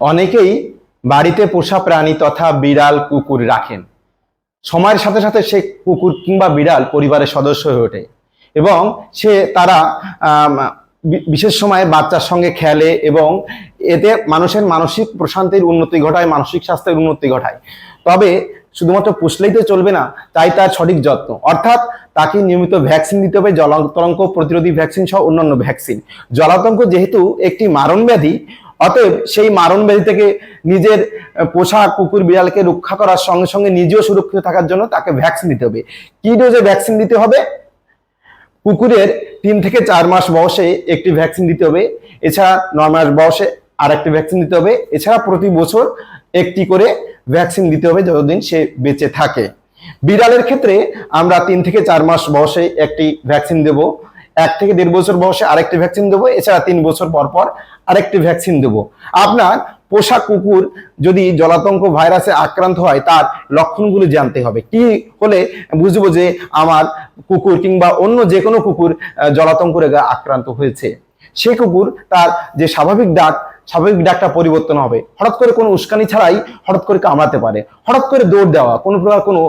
অনেকেই বাড়িতে পোষা প্রাণী তথা বিড়াল, কুকুর রাখেন। সময়ের সাথে সাথে সে কুকুর কিংবা বিড়াল পরিবারের সদস্য হয়ে ওঠে এবং সে তারা বিশেষ সময়ে বাচ্চার সঙ্গে খেলে এবং এতে মানুষের মানসিক প্রশান্তির উন্নতি ঘটায়, মানসিক স্বাস্থ্যের উন্নতি ঘটায়। তবে শুধুমাত্র পুষলেই তো চলবে না, তাই তার সঠিক যত্ন। অর্থাৎ তাকে নিয়মিত ভ্যাকসিন দিতে হবে, জলাতঙ্ক প্রতিরোধী ভ্যাকসিন সহ অন্যান্য ভ্যাকসিন। জলাতঙ্ক যেহেতু একটি মারণ ব্যাধি অতএব সেই মারণ ব্যাধি থেকে নিজের পোষা কুকুর বিড়ালকে রক্ষা করার সঙ্গে সঙ্গে নিজেও সুরক্ষিত থাকার জন্য তাকে ভ্যাকসিন দিতে হবে। কি ডোজে ভ্যাকসিন দিতে হবে? কুকুরের তিন থেকে চার মাস বয়সে একটি ভ্যাকসিন দিতে হবে। এছাড়া নয় মাস বয়সে আর একটি ভ্যাকসিন দিতে হবে। এছাড়া প্রতি বছর একটি করে ভ্যাকসিন দিতে হবে যতদিন সে বেঁচে থাকে। বিড়ালের ক্ষেত্রে আমরা তিন থেকে চার মাস বয়সে একটি ভ্যাকসিন দেব। এক থেকে দেড় বছর বয়সে আরেকটি ভ্যাকসিন দেবো, এছাড়া তিন বছর পর পর আরেকটি ভ্যাকসিন দেবো। আপনার পোষা কুকুর যদি জলাতঙ্ক ভাইরাসে আক্রান্ত হয়, তার লক্ষণগুলি জানতে হবে। কি হলে বুঝব যে আমার কুকুর কিংবা অন্য যে কোনো কুকুর জলাতঙ্ক রেগা আক্রান্ত হয়েছে। সে কুকুর তার যে স্বাভাবিক ডাক স্বাভাবিক ডাকটা পরিবর্তন হবে। হঠাৎ করে কোনো উস্কানি ছাড়াই হঠাৎ করে কামড়াতে পারে। হঠাৎ করে দৌড় দেওয়া, কোনো প্রকার কোনো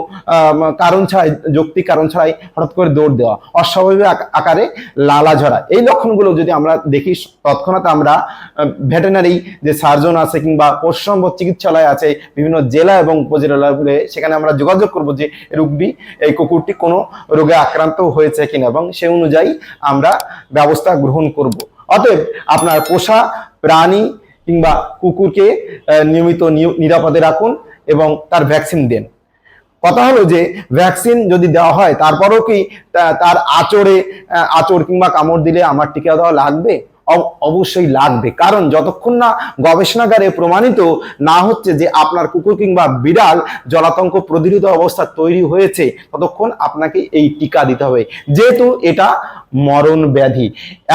কারণ ছাড়াই, যৌক্তিক কারণ ছাড়াই হঠাৎ করে দৌড় দেওয়া, অস্বাভাবিক আকারে লালা ঝরা। এই লক্ষণগুলো যদি আমরা দেখি, তৎক্ষণাৎ আমরা ভেটেনারি যে সার্জন আছে কিংবা পশু সম্পদ চিকিৎসালয় আছে, বিভিন্ন জেলা এবং উপজেলাগুলো সেখানে আমরা যোগাযোগ করব যে রোগটি এই কুকুরটি কোনো রোগে আক্রান্ত হয়েছে কিনা এবং সে অনুযায়ী আমরা ব্যবস্থা গ্রহণ করব। অতএব আপনার পোষা প্রাণী কিংবা কুকুরকে নিয়মিত নিরাপদে রাখুন এবং তার ভ্যাকসিন দেন। কথা হলো যে ভ্যাকসিন যদি দেওয়া হয়, তারপরও কি তার আচরে আচর কিংবা কামড় দিলে আমার টিকা দেওয়া লাগবে? অবশ্যই লাগবে। কারণ যতক্ষণ না গবেষণাগারে প্রমাণিত না হচ্ছে যে আপনার কুকুর কিংবা বিড়াল জলাতঙ্ক প্রতিরোধ অবস্থা তৈরি হয়েছে, ততক্ষণ আপনাকে এই টিকা দিতে হবে। যেহেতু এটা মরণ ব্যাধি,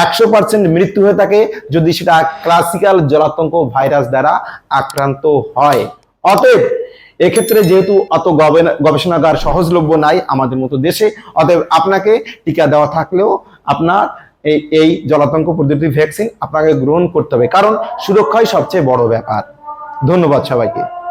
একশো পার্সেন্ট মৃত্যু হয়ে থাকে যদি সেটা ক্লাসিক্যাল জলাতঙ্ক ভাইরাস দ্বারা আক্রান্ত হয়। অতএব এক্ষেত্রে যেহেতু অত গবেষণাগার সহজলভ্য নাই আমাদের মতো দেশে, অতএব আপনাকে টিকা দেওয়া থাকলেও আপনার এই এই জলাতঙ্ক প্রতিরোধী ভ্যাকসিন আপনাকে গ্রহণ করতে হবে। কারণ সুরক্ষাই সবচেয়ে বড় ব্যাপার। ধন্যবাদ সবাইকে।